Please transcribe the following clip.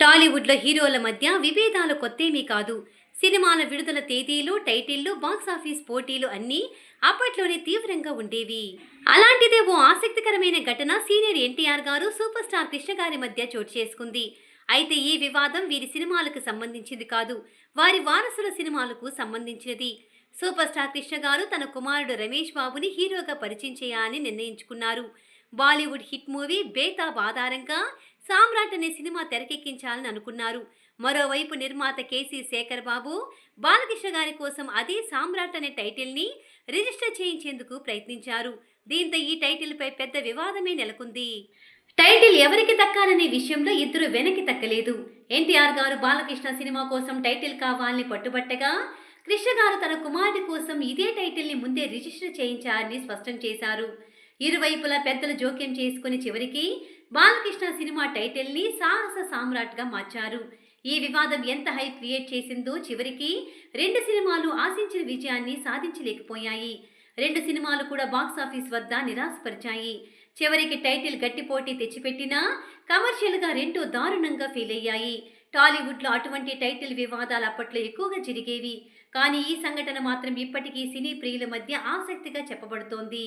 టాలీవుడ్లో హీరోల మధ్య విభేదాలు కొత్తేమీ కాదు. సినిమాల విడుదల తేదీలు టైటిళ్ళు బాక్సాఫీస్ పోటీలు అన్నీ అప్పట్లోనే తీవ్రంగా ఉండేవి. అలాంటిదే ఓ ఆసక్తికరమైన ఘటన సీనియర్ ఎన్టీఆర్ గారు సూపర్ స్టార్ కృష్ణ గారి మధ్య చోటు చేసుకుంది. అయితే ఈ వివాదం వీరి సినిమాలకు సంబంధించింది కాదు వారి వారసుల సినిమాలకు సంబంధించినది. సూపర్ స్టార్ కృష్ణ గారు తన కుమారుడు రమేష్ బాబుని హీరోగా పరిచయం చేయాలని నిర్ణయించుకున్నారు. బాలీవుడ్ హిట్ మూవీ బేతాబ్ ఆధారంగా సామ్రాట్ అనే సినిమా తెరకెక్కించాలని అనుకున్నారు. మరోవైపు నిర్మాత కేసీ శేఖర్ బాబు బాలకృష్ణ గారి కోసం అదే సామ్రాట్ అనే టైటిల్ని రిజిస్టర్ చేయించేందుకు ప్రయత్నించారు. దీంతో ఈ టైటిల్పై పెద్ద వివాదమే నెలకొంది. టైటిల్ ఎవరికి దక్కాలనే విషయంలో ఇద్దరు వెనక్కి తక్కలేదు ఎన్టీఆర్ గారు బాలకృష్ణ సినిమా కోసం టైటిల్ కావాలని పట్టుబట్టగా కృష్ణ గారు తన కుమారుడి కోసం ఇదే టైటిల్ని ముందే రిజిస్టర్ చేయించారని స్పష్టం చేశారు. ఇరువైపులా పెద్దలు జోక్యం చేసుకుని చివరికి బాలకృష్ణ సినిమా టైటిల్ని సాహస సామ్రాట్గా మార్చారు. ఈ వివాదం ఎంత హై క్రియేట్ చేసిందో చివరికి రెండు సినిమాలు ఆశించిన విజయాన్ని సాధించలేకపోయాయి. రెండు సినిమాలు కూడా బాక్సాఫీస్ వద్ద నిరాశపరిచాయి. చివరికి టైటిల్ గట్టిపోటీ తెచ్చిపెట్టినా కమర్షియల్గా రెండు దారుణంగా ఫెయిల్ అయ్యాయి. టాలీవుడ్లో అటువంటి టైటిల్ వివాదాలు అప్పట్లో ఎక్కువగా జరిగేవి. కానీ ఈ సంఘటన మాత్రం ఇప్పటికీ సినీ ప్రియుల మధ్య ఆసక్తిగా చెప్పబడుతోంది.